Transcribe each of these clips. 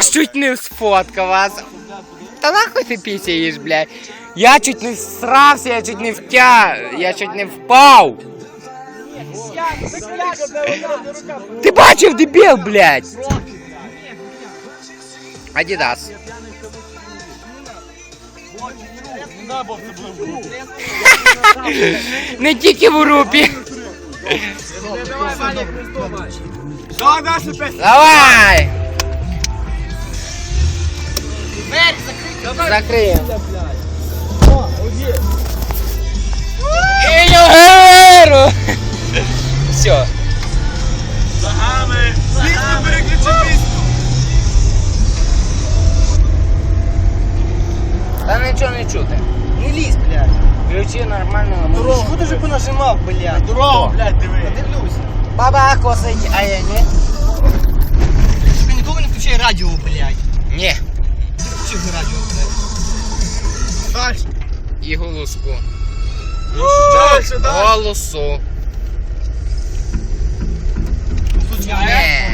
Я ж чуть не сфоткав вас. Та нахуй ти пісяєш, блядь. Я чуть не всрався, я чуть не втя... Я чуть не впав. Ти бачив, дебіл, блядь? Адідас. Не тільки в групі. Давай нашу песню. Давай! Закриємо. Ігеру! Все. Ногами. Світло переключи пісню. Та нічого не чути. Не лізь, блядь. Ключі нормально. Дорогу. Що ти вже понажимав, блядь? Дорогу, блядь, диви. Дивлюся. Баба косить, а я ні. Ти ніколи не включай радіо, блядь. Ні. І голоску. Дальше, дальше. Голосу. Не.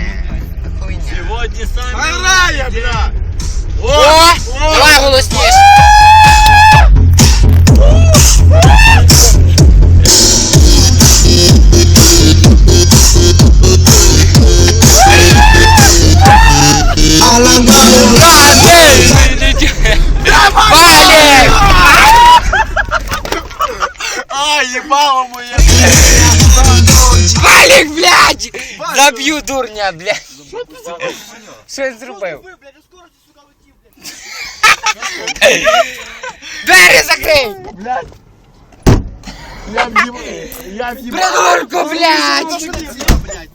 Хуйня. Сьогодні самі грає, блядь. О! Давай голосніше. Валик! А, їбало моє. Валик, блядь! Заб'ю дурня, блядь. Що я зробив? Ви, блядь, скоро ти, сука, летів, блядь. Двері закрий! Я в'їбав. Я в'їбав. Придурку, блядь! Що ти зробив, блядь?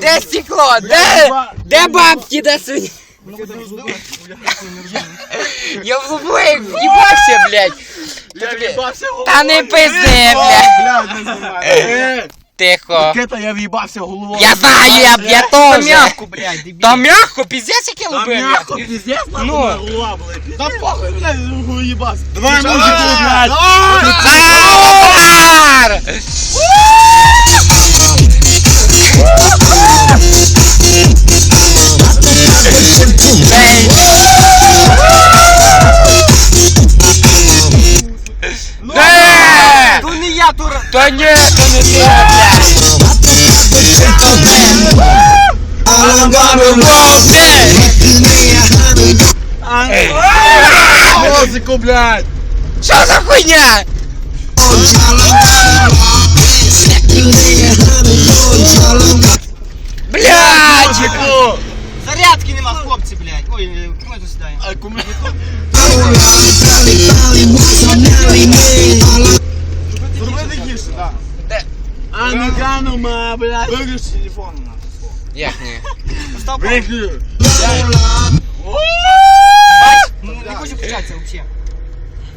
Де стекло? Де? Де бабки, де свині? Я в лублик в'їбався, блядь. Я в'їбався головою. Та не пизди, блядь. Блядь, не знімай. Е, Тихо. Кета, я в'їбався головою. Я знаю, я, я Та теж. м'явку, блядь, дебіл. Та м'яко, піздець, яке Там лупив. м'яко, пиздец, Ну. ну. голова була. Та похуй, блядь, уїбався. Давай Давай. музику, блядь. Удар! блядь. Музику, блядь. Що за хуйня? Блядь! Музику. Зарядки нема, хлопці, блядь. Ой, е, кому я тут сідаю? А кому Зроби тихіше, так. Де? А ну гану, ма, блядь. Виключи телефон. Як ні? Постав паузу. Виключи. Бач, ну, не хочу включатися взагалі.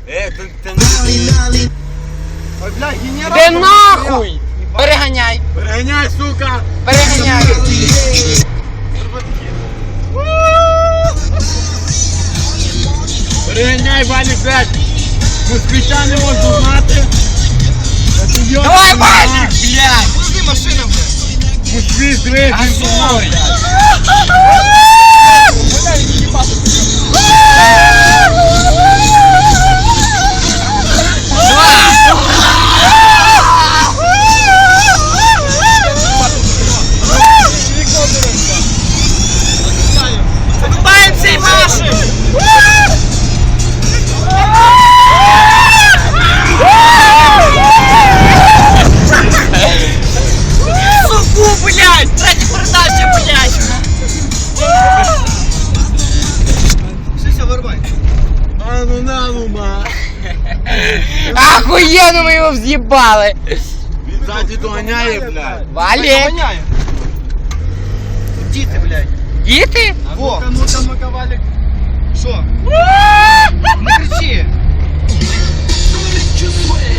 Е, ти ти не... Ой, блядь, генерал. Де нахуй? Переганяй, Переганяй, сука. переганяй. Переганяй, Валік, блядь. Москвича не можна знати. А ти йо- Давай, Валік, блядь! Пусти машину, блядь. Muitas vezes, é. ума. Охуенно мы его взъебали. Він ззаді доганяє, блядь. Вали. Гоняє. Діти, блядь. Діти? А Во. Ну там Маковалик. Що? Не кричи. Чувствує.